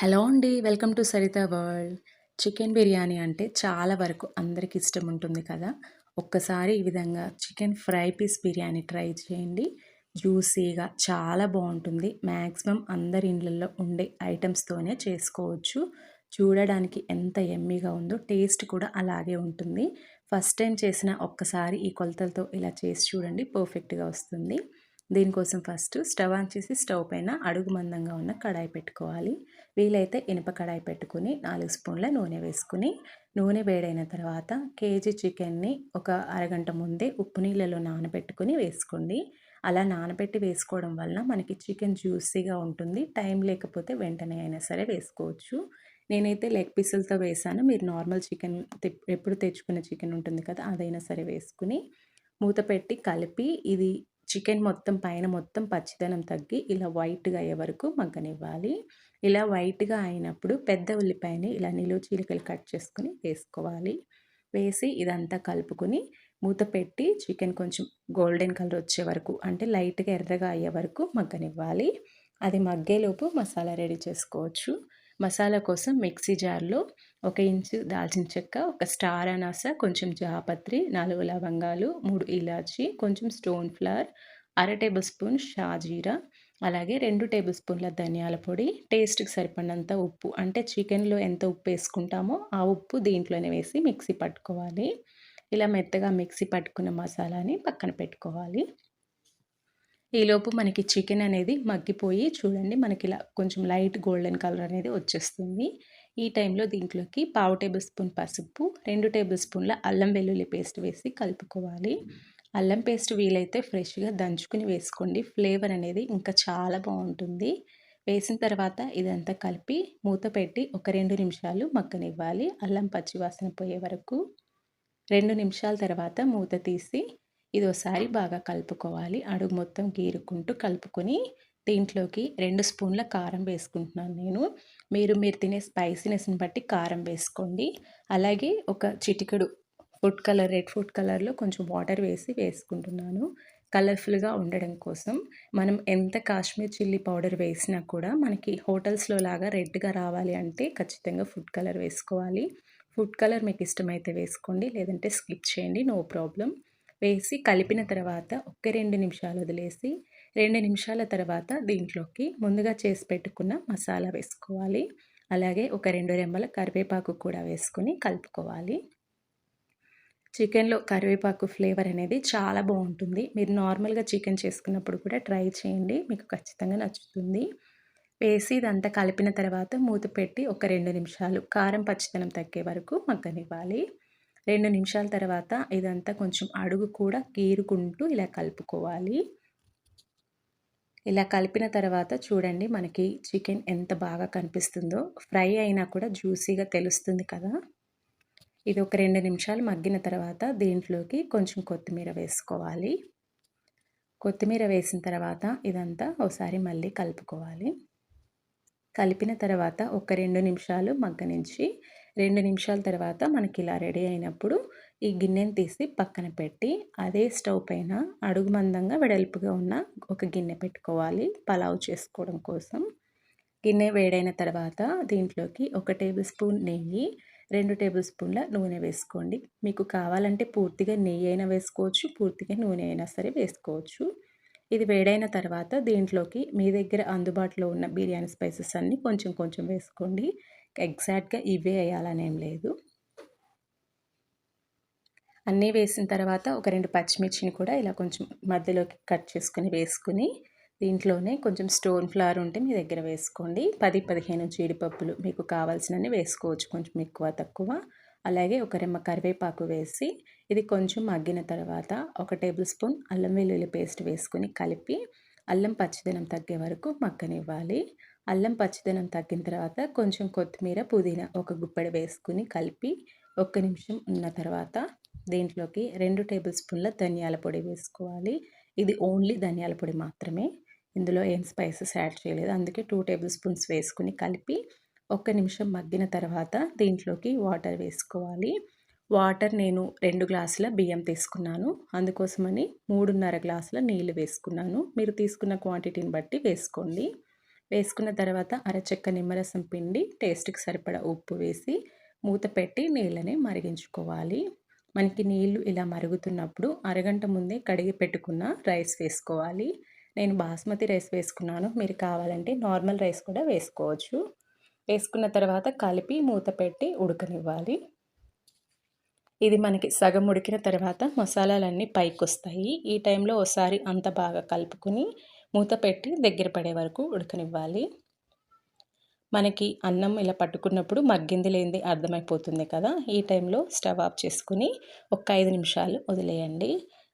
Hello అండి welcome to Saritha world. Chicken biryani అంటే చాలా వరకు అందరికి ఇష్టం ఉంటుంది కదా? ఒక్కసారి ఈ విధంగా chicken fry piece biryani try చేయండి. జ్యూసీగా చాలా బాగుంటుంది. మ్యాక్సిమం అందరి ఇండ్లలో ఉండే ఐటమ్స్తోనే చేసుకోవచ్చు. చూడడానికి ఎంత ఎమ్మీగా ఉందో టేస్ట్ కూడా అలాగే ఉంటుంది. ఫస్ట్ టైం చేసిన ఒక్కసారి ఈ కొలతలతో ఇలా చేసి చూడండి పర్ఫెక్ట్గా వస్తుంది. దీనికోసం ఫస్ట్ స్టవ్ ఆన్ చేసి స్టవ్ పైన అడుగు మందంగా ఉన్న కడాయి పెట్టుకోవాలి. వీలైతే ఇనుప కడాయి పెట్టుకుని నాలుగు స్పూన్ల నూనె వేసుకుని నూనె వేడైన తర్వాత కేజీ చికెన్ని ఒక అరగంట ముందే ఉప్పు నీళ్ళలో నానబెట్టుకుని వేసుకోండి. అలా నానబెట్టి వేసుకోవడం వలన మనకి చికెన్ జ్యూసీగా ఉంటుంది. టైం లేకపోతే వెంటనే అయినా సరే వేసుకోవచ్చు. నేనైతే లెగ్ పీసులతో వేసాను. మీరు నార్మల్ చికెన్ ఎప్పుడు తెచ్చుకున్న చికెన్ ఉంటుంది కదా అదైనా సరే వేసుకుని మూత పెట్టి కలిపి ఇది చికెన్ మొత్తం పైన మొత్తం పచ్చిదనం తగ్గి ఇలా వైట్గా అయ్యే వరకు మగ్గనివ్వాలి. ఇలా వైట్గా అయినప్పుడు పెద్ద ఉల్లిపాయని ఇలా నిలువ చీలికలు కట్ చేసుకుని వేసుకోవాలి. వేసి ఇదంతా కలుపుకొని మూత పెట్టి చికెన్ కొంచెం గోల్డెన్ కలర్ వచ్చే వరకు అంటే లైట్గా ఎర్రగా అయ్యే వరకు మగ్గనివ్వాలి. అది మగ్గేలోపు మసాలా రెడీ చేసుకోవచ్చు. మసాలా కోసం మిక్సీ జార్లో ఒక ఇంచు దాల్చిన చెక్క ఒక స్టార్ అనాస కొంచెం జాపత్రి నాలుగు లవంగాలు మూడు ఇలాచి కొంచెం స్టోన్ ఫ్లవర్ అర టేబుల్ స్పూన్ షాజీరా అలాగే రెండు టేబుల్ స్పూన్ల ధనియాల పొడి టేస్ట్కి సరిపడినంత ఉప్పు. అంటే చికెన్లో ఎంత ఉప్పు వేసుకుంటామో ఆ ఉప్పు దీంట్లోనే వేసి మిక్సీ పట్టుకోవాలి. ఇలా మెత్తగా మిక్సీ పట్టుకున్న మసాలాని పక్కన పెట్టుకోవాలి. ఈలోపు మనకి చికెన్ అనేది మగ్గిపోయి చూడండి మనకి ఇలా కొంచెం లైట్ గోల్డెన్ కలర్ అనేది వచ్చేస్తుంది. ఈ టైంలో దీంట్లోకి పావు టేబుల్ స్పూన్ పసుపు రెండు టేబుల్ స్పూన్ల అల్లం వెల్లుల్లి పేస్ట్ వేసి కలుపుకోవాలి. అల్లం పేస్ట్ వీలైతే ఫ్రెష్గా దంచుకుని వేసుకోండి. ఫ్లేవర్ అనేది ఇంకా చాలా బాగుంటుంది. వేసిన తర్వాత ఇదంతా కలిపి మూత పెట్టి ఒక రెండు నిమిషాలు మగ్గనివ్వాలి. అల్లం పచ్చివాసన పోయే వరకు. రెండు నిమిషాల తర్వాత మూత తీసి ఇది ఒకసారి బాగా కలుపుకోవాలి. అడుగు మొత్తం గీరుకుంటూ కలుపుకొని దీంట్లోకి రెండు స్పూన్ల కారం వేసుకుంటున్నాను నేను. మీరు మీరు తినే స్పైసీనెస్ని బట్టి కారం వేసుకోండి. అలాగే ఒక చిటికెడు ఫుడ్ కలర్ రెడ్ ఫుడ్ కలర్లో కొంచెం వాటర్ వేసి వేసుకుంటున్నాను. కలర్ఫుల్గా ఉండడం కోసం. మనం ఎంత కాశ్మీర్ చిల్లీ పౌడర్ వేసినా కూడా మనకి హోటల్స్లో లాగా రెడ్గా రావాలి అంటే ఖచ్చితంగా ఫుడ్ కలర్ వేసుకోవాలి. ఫుడ్ కలర్ మీకు ఇష్టమైతే వేసుకోండి లేదంటే స్కిప్ చేయండి నో ప్రాబ్లం వేసి కలిపిన తర్వాత ఒక రెండు నిమిషాలు వదిలేసి రెండు నిమిషాల తర్వాత దీంట్లోకి ముందుగా చేసి పెట్టుకున్న మసాలా వేసుకోవాలి. అలాగే ఒక రెండు రెమ్మల కరివేపాకు కూడా వేసుకొని కలుపుకోవాలి. చికెన్లో కరివేపాకు ఫ్లేవర్ అనేది చాలా బాగుంటుంది. మీరు నార్మల్గా చికెన్ చేసుకున్నప్పుడు కూడా ట్రై చేయండి. మీకు ఖచ్చితంగా నచ్చుతుంది. వేసి ఇదంతా కలిపిన తర్వాత మూత పెట్టి ఒక రెండు నిమిషాలు కారం పచ్చితనం తగ్గే వరకు మగ్గనివ్వాలి. రెండు నిమిషాల తర్వాత ఇదంతా కొంచెం అడుగు కూడా కీరుకుంటూ ఇలా కలుపుకోవాలి. ఇలా కలిపిన తర్వాత చూడండి మనకి చికెన్ ఎంత బాగా కనిపిస్తుందో. ఫ్రై అయినా కూడా జ్యూసీగా తెలుస్తుంది కదా. ఇది ఒక రెండు నిమిషాలు మగ్గిన తర్వాత దీంట్లోకి కొంచెం కొత్తిమీర వేసుకోవాలి. కొత్తిమీర వేసిన తర్వాత ఇదంతా ఒకసారి మళ్ళీ కలుపుకోవాలి. కలిపిన తర్వాత ఒక రెండు నిమిషాలు మగ్గనించి రెండు నిమిషాల తర్వాత మనకి ఇలా రెడీ అయినప్పుడు ఈ గిన్నెని తీసి పక్కన పెట్టి అదే స్టవ్ పైన అడుగు మందంగా వెడల్పుగా ఉన్న ఒక గిన్నె పెట్టుకోవాలి పలావ్ చేసుకోవడం కోసం. గిన్నె వేడైన తర్వాత దీంట్లోకి ఒక టేబుల్ స్పూన్ నెయ్యి రెండు టేబుల్ స్పూన్ల నూనె వేసుకోండి. మీకు కావాలంటే పూర్తిగా నెయ్యి అయినా వేసుకోవచ్చు పూర్తిగా నూనె అయినా సరే వేసుకోవచ్చు. ఇది వేడైన తర్వాత దీంట్లోకి మీ దగ్గర అందుబాటులో ఉన్న బిర్యానీ స్పైసెస్ అన్నీ కొంచెం కొంచెం వేసుకోండి. ఎగ్జాక్ట్గా ఇవే వేయాలనేం లేదు. అన్నీ వేసిన తర్వాత ఒక రెండు పచ్చిమిర్చిని కూడా ఇలా కొంచెం మధ్యలోకి కట్ చేసుకుని వేసుకుని దీంట్లోనే కొంచెం స్టోన్ ఫ్లవర్ ఉంటే మీ దగ్గర వేసుకోండి. పది పదిహేను జీడిపప్పులు మీకు కావాల్సినవి వేసుకోవచ్చు కొంచెం ఎక్కువ తక్కువ. అలాగే ఒక రెమ్మ కరివేపాకు వేసి ఇది కొంచెం మగ్గిన తర్వాత ఒక టేబుల్ స్పూన్ అల్లం వెల్లుల్లి పేస్ట్ వేసుకొని కలిపి అల్లం పచ్చిదనం తగ్గే వరకు మగ్గనివ్వాలి. అల్లం పచ్చిదనం తగ్గిన తర్వాత కొంచెం కొత్తిమీర పుదీనా ఒక గుప్పెడు వేసుకుని కలిపి ఒక్క నిమిషం ఉన్న తర్వాత దీంట్లోకి రెండు టేబుల్ స్పూన్ల ధనియాల పొడి వేసుకోవాలి. ఇది ఓన్లీ ధనియాల పొడి మాత్రమే. ఇందులో ఏం స్పైసెస్ యాడ్ చేయలేదు. అందుకే టూ టేబుల్ స్పూన్స్ వేసుకుని కలిపి ఒక్క నిమిషం మగ్గిన తర్వాత దీంట్లోకి వాటర్ వేసుకోవాలి. వాటర్ నేను రెండు గ్లాసుల బియ్యం తీసుకున్నాను. అందుకోసమని మూడున్నర గ్లాసుల నీళ్ళు వేసుకున్నాను. మీరు తీసుకున్న క్వాంటిటీని బట్టి వేసుకోండి. వేసుకున్న తర్వాత అరచెక్క నిమ్మరసం పిండి టేస్ట్కి సరిపడా ఉప్పు వేసి మూత పెట్టి నీళ్ళని మరిగించుకోవాలి. మనకి నీళ్ళు ఇలా మరుగుతున్నప్పుడు అరగంట ముందే కడిగి పెట్టుకున్న రైస్ వేసుకోవాలి. నేను బాస్మతి రైస్ వేసుకున్నాను. మీరు కావాలంటే నార్మల్ రైస్ కూడా వేసుకోవచ్చు. వేసుకున్న తర్వాత కలిపి మూత పెట్టి ఉడకనివ్వాలి. ఇది మనకి సగం ఉడికిన తర్వాత మసాలాలన్నీ పైకి వస్తాయి ఈ టైంలో ఒకసారి అంత బాగా కలుపుకుని మూత పెట్టి దగ్గర పడే వరకు ఉడకనివ్వాలి. మనకి అన్నం ఇలా పట్టుకున్నప్పుడు మగ్గింది లేనిది అర్థమైపోతుంది కదా. ఈ టైంలో స్టవ్ ఆఫ్ చేసుకుని ఒక ఐదు నిమిషాలు వదిలేయండి.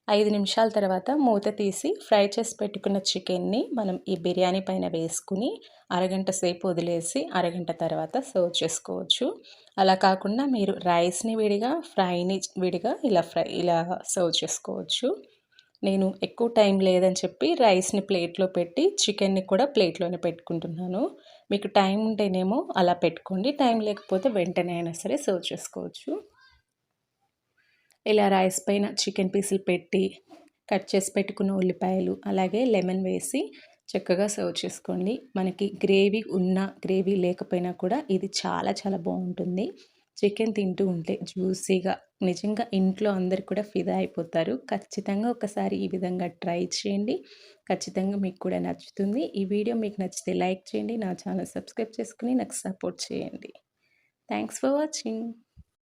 ఐదు నిమిషాల తర్వాత మూత తీసి ఫ్రై చేసి పెట్టుకున్న చికెన్ని మనం ఈ బిర్యానీ పైన వేసుకుని అరగంట సేపు వదిలేసి అరగంట తర్వాత సర్వ్ చేసుకోవచ్చు. అలా కాకుండా మీరు రైస్ని విడిగా ఫ్రైని విడిగా ఇలా ఫ్రై ఇలా సర్వ్ చేసుకోవచ్చు. నేను ఎక్కువ టైం లేదని చెప్పి రైస్ని ప్లేట్లో పెట్టి చికెన్ని కూడా ప్లేట్లోనే పెట్టుకుంటున్నాను. మీకు టైం ఉంటేనేమో అలా పెట్టుకోండి. టైం లేకపోతే వెంటనే అయినా సరే సర్వ్ చేసుకోవచ్చు. ఇలా రైస్ పైన చికెన్ పీసులు పెట్టి కట్ చేసి పెట్టుకున్న ఉల్లిపాయలు అలాగే లెమన్ వేసి చక్కగా సర్వ్ చేసుకోండి. మనకి గ్రేవీ ఉన్న గ్రేవీ లేకపోయినా కూడా ఇది చాలా చాలా బాగుంటుంది. చికెన్ తింటూ ఉంటే జ్యూసీగా నిజంగా ఇంట్లో అందరు కూడా ఫిదా అయిపోతారు. ఖచ్చితంగా ఒకసారి ఈ విధంగా ట్రై చేయండి. ఖచ్చితంగా మీకు కూడా నచ్చుతుంది. ఈ వీడియో మీకు నచ్చితే లైక్ చేయండి. నా ఛానల్ సబ్స్క్రైబ్ చేసుకుని నాకు సపోర్ట్ చేయండి. Thanks for watching.